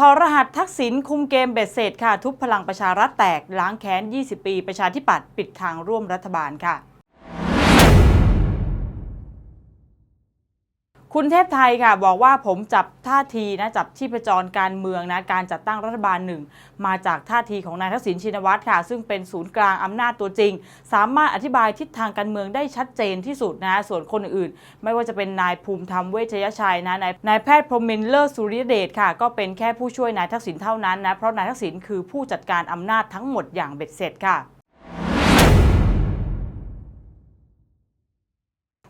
ทรหัสทักษิณคุมเกมเบ็ดเสร็จค่ะ ทุบพลังประชารัฐแตกล้างแค้น 20 ปี ประชาธิปัตย์ปิดทางร่วมรัฐบาลค่ะ คุณเทพไทยค่ะบอกว่าผมจับท่าทีนะจับชีพจรการเมืองนะการจัดตั้งรัฐบาลหนึ่งมาจากท่าทีของนายทักษิณชินวัตรค่ะ ซึ่งเป็นศูนย์กลางอำนาจตัวจริง สามารถอธิบายทิศทางการเมืองได้ชัดเจนที่สุดนะส่วนคนอื่น ไม่ว่าจะเป็นนายภูมิธรรมเวชยชัยนะนายนายแพทย์พรหมินเลิศสุริยเดชค่ะ ก็เป็นแค่ผู้ช่วยนายทักษิณเท่านั้นนะเพราะนายทักษิณคือผู้จัดการอำนาจทั้งหมดอย่างเบ็ดเสร็จค่ะ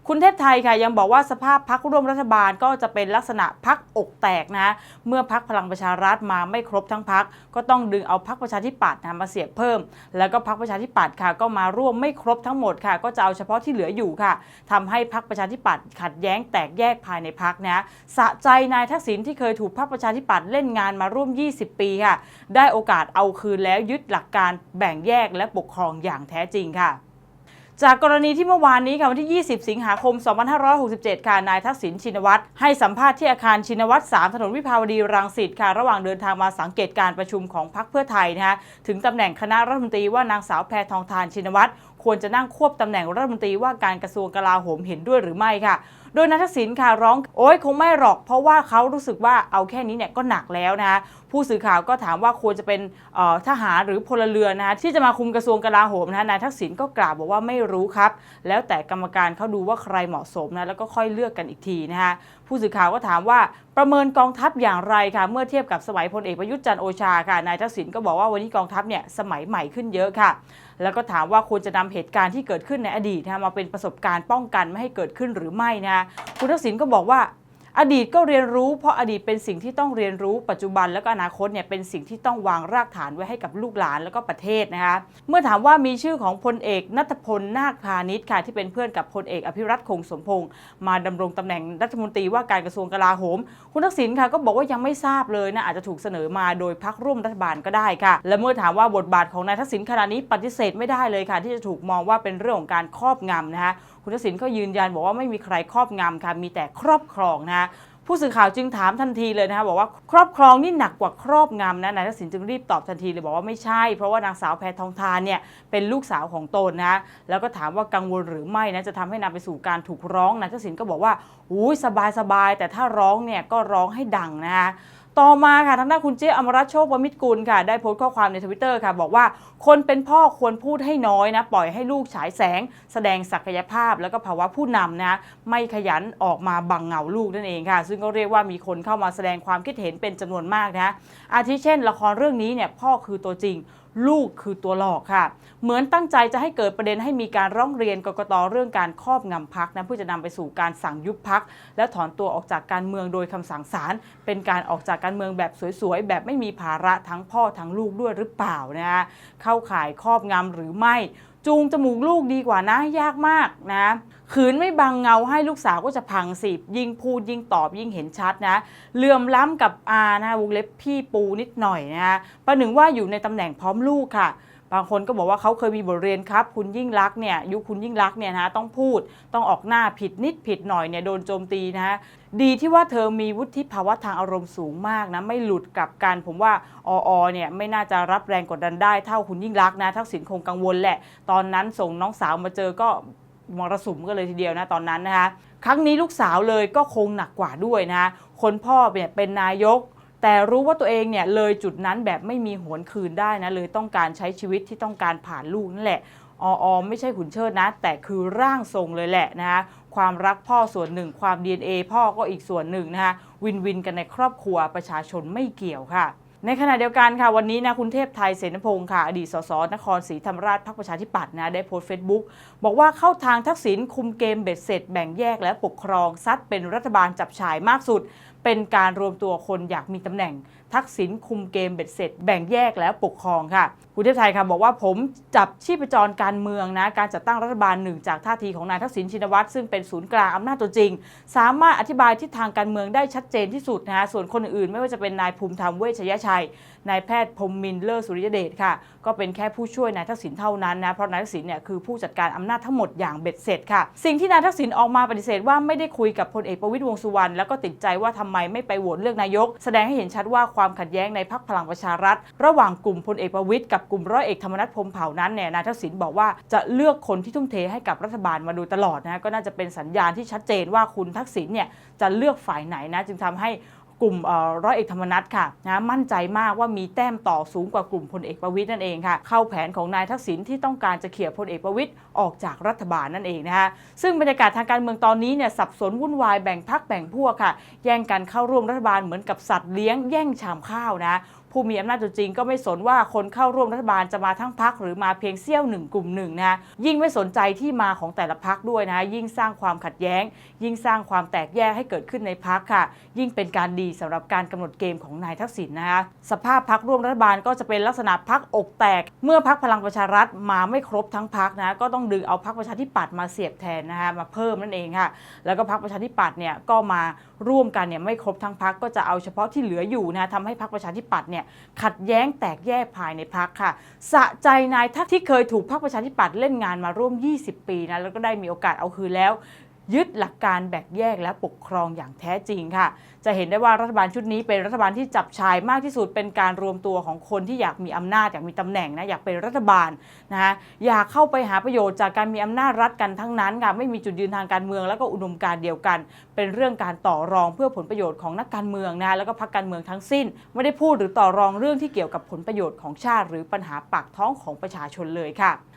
คุณเทพไทยค่ะยังบอกว่าสภาพพักร่วมรัฐบาลก็จะเป็นลักษณะพักอกแตกนะเมื่อพักพลังประชารัฐมาไม่ครบทั้งพักก็ต้องดึงเอาพักประชาธิปัตย์นะมาเสียบเพิ่ม แล้วก็พักประชาธิปัตย์ค่ะก็มาร่วมไม่ครบทั้งหมดค่ะ ก็จะเอาเฉพาะที่เหลืออยู่ค่ะทำให้พักประชาธิปัตย์ขัดแย้งแตกแยกภายในพักนะสะใจนายทักษิณที่เคยถูกพักประชาธิปัตย์เล่นงานมาร่วม 20 ปีค่ะ ได้โอกาสเอาคืนแล้วยึดหลักการแบ่งแยกและปกครองอย่างแท้จริงค่ะ จากกรณีที่เมื่อวานนี้ค่ะวันที่ 20 สิงหาคม 2567 ค่ะนายทักษิณชินวัตรให้สัมภาษณ์ที่อาคารชินวัตร 3 ถนนวิภาวดีรังสิตค่ะ ระหว่างเดินทางมาสังเกตการประชุมของพรรคเพื่อไทยนะคะถึงตำแหน่งคณะรัฐมนตรีว่านางสาวแพทองทานชินวัตร ควรจะนั่งควบตำแหน่งรัฐมนตรีว่าการกระทรวงกลาโหมเห็นด้วยหรือไม่ค่ะ โดยนายทักษิณค่ะร้องโอ้ยคงไม่หรอก เพราะว่าเขารู้สึกว่าเอาแค่นี้เนี่ยก็หนักแล้วนะคะผู้สื่อข่าวก็ถามว่าควรจะเป็นทหารหรือพลเรือนนะคะที่จะมาคุมกระทรวงกลาโหมนะคะนายทักษิณก็กล่าวบอกว่าไม่รู้ครับ แล้วแต่กรรมการเขาดูว่าใครเหมาะสมนะแล้วก็ค่อยเลือกกันอีกทีนะคะ ผู้สื่อข่าวก็ถามว่าประเมินกองทัพอย่างไรค่ะเมื่อเทียบกับสมัยพลเอกประยุทธ์จันโอชาค่ะนายทักษิณก็บอกว่าวันนี้กองทัพเนี่ยสมัยใหม่ขึ้นเยอะค่ะ แล้วก็ถามว่าควรจะนำเหตุการณ์ที่เกิดขึ้นในอดีตนะคะมาเป็นประสบการณ์ป้องกันไม่ให้เกิดขึ้นหรือไม่นะคุณทักษิณก็บอกว่า อดีตก็เรียนรู้ เพราะอดีตเป็นสิ่งที่ต้องเรียนรู้ปัจจุบันแล้วก็อนาคตเนี่ยเป็นสิ่งที่ต้องวางรากฐานไว้ให้กับลูกหลานแล้วก็ประเทศนะคะเมื่อถามว่ามีชื่อของพลเอกนัทพลนาคพาณิชย์ค่ะที่เป็นเพื่อนกับพลเอกอภิรัตคงสมพงษ์มาดำรงตำแหน่งรัฐมนตรีว่าการกระทรวงกลาโหม คุณทักษิณค่ะก็บอกว่ายังไม่ทราบเลยนะอาจจะถูกเสนอมาโดยพักร่วมรัฐบาลก็ได้ค่ะ และเมื่อถามว่าบทบาทของนายทักษิณขณะนี้ปฏิเสธไม่ได้เลยค่ะ ที่จะถูกมองว่าเป็นเรื่องของการครอบงำนะคะ คุณทักษิณก็ยืนยันบอกว่าไม่มีใครครอบงำค่ะมีแต่ครอบครองนะคะผู้สื่อข่าวจึงถามทันทีเลยนะคะบอกว่าครอบครองนี่หนักกว่าครอบงำนะนายทักษิณจึงรีบตอบทันทีเลยบอกว่าไม่ใช่ เพราะว่านางสาวแพทองทานเนี่ยเป็นลูกสาวของตนนะแล้วก็ถามว่ากังวลหรือไม่นะจะทำให้นำไปสู่การถูกร้องนายทักษิณก็บอกว่าอุ้ยสบายสบายๆแต่ถ้าร้องเนี่ยก็ร้องให้ดังนะคะ ต่อมาค่ะทางด้านคุณเจ๊อมรัตโชคประมิตรกุลค่ะ ได้โพสต์ข้อความในทวิตเตอร์ค่ะ บอกว่าคนเป็นพ่อควรพูดให้น้อยนะ ปล่อยให้ลูกฉายแสง แสดงศักยภาพแล้วก็ภาวะผู้นำนะไม่ขยันออกมาบังเงาลูกนั่นเองค่ะ ซึ่งก็เรียกว่ามีคนเข้ามาแสดงความคิดเห็นเป็นจำนวนมากนะอาทิเช่น ละครเรื่องนี้เนี่ยพ่อคือตัวจริง ลูกคือตัวหลอกค่ะ เหมือนตั้งใจจะให้เกิดประเด็นให้มีการร้องเรียนกกตเรื่องการครอบงำพักนะเพื่อจะนำไปสู่การสั่งยุบพัก และถอนตัวออกจากการเมืองโดยคำสั่งศาลเป็นการออกจากการเมืองแบบสวยๆ แบบไม่มีภาระทั้งพ่อทั้งลูกด้วยหรือเปล่านะฮะเข้าข่ายครอบงำหรือไม่ จูงจมูกลูกดีกว่านะยากมากนะขืนไม่บังเงาให้ลูกสาวก็จะพังสิบยิ่งพูดยิ่งตอบยิ่งเห็นชัดนะเลื่อมล้ำกับอานะวงเล็บพี่ปูนิดหน่อยนะประหนึ่งว่าอยู่ในตำแหน่งพร้อมลูกค่ะ บางคนก็บอกว่าเขาเคยมีบทเรียนครับ คุณยิ่งรักเนี่ยยุคคุณยิ่งรักเนี่ยนะต้องพูดต้องออกหน้าผิดนิดผิดหน่อยเนี่ยโดนโจมตีนะฮะดีที่ว่าเธอมีวุฒิภาวะทางอารมณ์สูงมากนะไม่หลุดกลับกันผมว่าออเนี่ยไม่น่าจะรับแรงกดดันได้เท่าคุณยิ่งรักนะทักษิณคงกังวลแหละ ตอนนั้นส่งน้องสาวมาเจอก็มรสุมกันเลยทีเดียวนะตอนนั้นนะคะครั้งนี้ลูกสาวเลยก็คงหนักกว่าด้วยนะคนพ่อเนี่ยเป็นนายก แต่รู้ว่าตัวเองเนี่ยเลยจุดนั้นแบบไม่มีหวนคืนได้นะเลยต้องการใช้ชีวิตที่ต้องการผ่านลูกนั่นแหละอออไม่ใช่ขุนเชิดนะ แต่คือร่างทรงเลยแหละนะคะความรักพ่อส่วนหนึ่ง ความ DNA พ่อก็อีกส่วนหนึ่งนะคะวินวินกันในครอบครัวประชาชนไม่เกี่ยวค่ะ ในขณะเดียวกันค่ะ วันนี้นะคุณเทพไทยเสนพงศ์ค่ะ อดีตสสนครศรีธรรมราชพรรคประชาธิปัตย์นะได้โพสต์เฟซบุ๊กบอกว่าเข้าทางทักษิณคุมเกมเบ็ดเสร็จแบ่งแยกและปกครองซัดเป็นรัฐบาลจับฉายมากสุด เป็นการรวมตัวคนอยากมีตำแหน่ง ทักษิณคุมเกมเบ็ดเสร็จ แบ่งแยกแล้วปกครองค่ะคุณเทพไทยค่ะบอกว่าผมจับชีพจรการเมืองนะการจัดตั้งรัฐบาลหนึ่งจากท่าทีของนายทักษิณชินวัตรซึ่งเป็นศูนย์กลางอำนาจตัวจริง สามารถอธิบายทิศทางการเมืองได้ชัดเจนที่สุดนะฮะส่วนคนอื่นไม่ว่าจะเป็นนายภูมิธรรมเวชยชัยนายแพทย์พรหมินเลิศสุริยเดชค่ะ ก็เป็นแค่ผู้ช่วยนายทักษิณเท่านั้นนะเพราะนายทักษิณเนี่ยคือผู้จัดการอำนาจทั้งหมดอย่างเบ็ดเสร็จค่ะ สิ่งที่นายทักษิณออกมาปฏิเสธว่าไม่ได้คุยกับพลเอกประวิตรวงษ์สุวรรณแล้วก็ติดใจว่าทำไมมไม่ไปโหวตเลือกนายก แสดงให้เห็นชัดว่าความขัดแย้งในพักพลังประชารัฐ ระหว่างกลุ่มพลเอกประวิตยกับกลุ่มร้อยเอกธรรมนัฐพรมเผ่านั้นเนี่ยนายทักษิณบอกว่าจะเลือกคนที่ทุ่มเทให้กับรัฐบาลมาโดยตลอดนะก็น่าจะเป็นสัญญาณที่ชัดเจนว่าคุณทักษิณเนี่ยจะเลือกฝ่ายไหนนะจึงทำให้ กลุ่มร้อยเอกธรรมนัฐค่ะนะมั่นใจมากว่ามีแต้มต่อสูงกว่ากลุ่มพลเอกประวิทย์นั่นเองค่ะ เข้าแผนของนายทักษิณที่ต้องการจะเขี่ยพลเอกประวิทย์ออกจากรัฐบาลนั่นเองนะคะซึ่งบรรยากาศทางการเมืองตอนนี้เนี่ยสับสนวุ่นวายแบ่งพักแบ่งพวกค่ะ แย่งกันเข้าร่วมรัฐบาลเหมือนกับสัตว์เลี้ยงแย่งชามข้าวนะ ผู้มีอำนาจจริงก็ไม่สนว่าคนเข้าร่วมรัฐบาลจะมาทั้งพักหรือมาเพียงเสี้ยวหนึ่งกลุ่มหนึ่งนะยิ่งไม่สนใจที่มาของแต่ละพักด้วยนะยิ่งสร้างความขัดแย้ง ยิ่งสร้างความแตกแยกให้เกิดขึ้นในพักค่ะ ยิ่งเป็นการดีสำหรับการกำหนดเกมของนายทักษิณนะคะสภาพพักร่วมรัฐบาลก็จะเป็นลักษณะพักอกแตก เมื่อพักพลังประชารัฐมาไม่ครบทั้งพักนะก็ต้องดึงเอาพักประชาธิปัตย์มาเสียบแทนนะคะมาเพิ่มนั่นเองค่ะแล้วก็พักประชาธิปัตย์เนี่ยก็มาร่วมกันเนี่ยไม่ครบทั้งพักก็จะเอาเฉพาะที่เหลืออยู่นะทำให้พักประชาธิปัตย์เนี่ยขัดแย้งแตกแยกภายในพักค่ะ สะใจนายทักที่เคยถูกพรรคประชาธิปัตย์เล่นงานมาร่วม 20 ปีนะแล้วก็ได้มีโอกาสเอาคืนแล้ว ยึดหลักการแบ่งแยกและปกครองอย่างแท้จริงค่ะ จะเห็นได้ว่ารัฐบาลชุดนี้เป็นรัฐบาลที่จับชายมากที่สุดเป็นการรวมตัวของคนที่อยากมีอำนาจอยากมีตำแหน่งนะอยากเป็นรัฐบาลนะคะอยากเข้าไปหาประโยชน์จากการมีอำนาจรัฐกันทั้งนั้นค่ะไม่มีจุดยืนทางการเมืองแล้วก็อุดมการเดียวกัน เป็นเรื่องการต่อรองเพื่อผลประโยชน์ของนักการเมืองนะแล้วก็พรรคการเมืองทั้งสิ้น ไม่ได้พูดหรือต่อรองเรื่องที่เกี่ยวกับผลประโยชน์ของชาติ หรือปัญหาปากท้องของประชาชนเลยค่ะ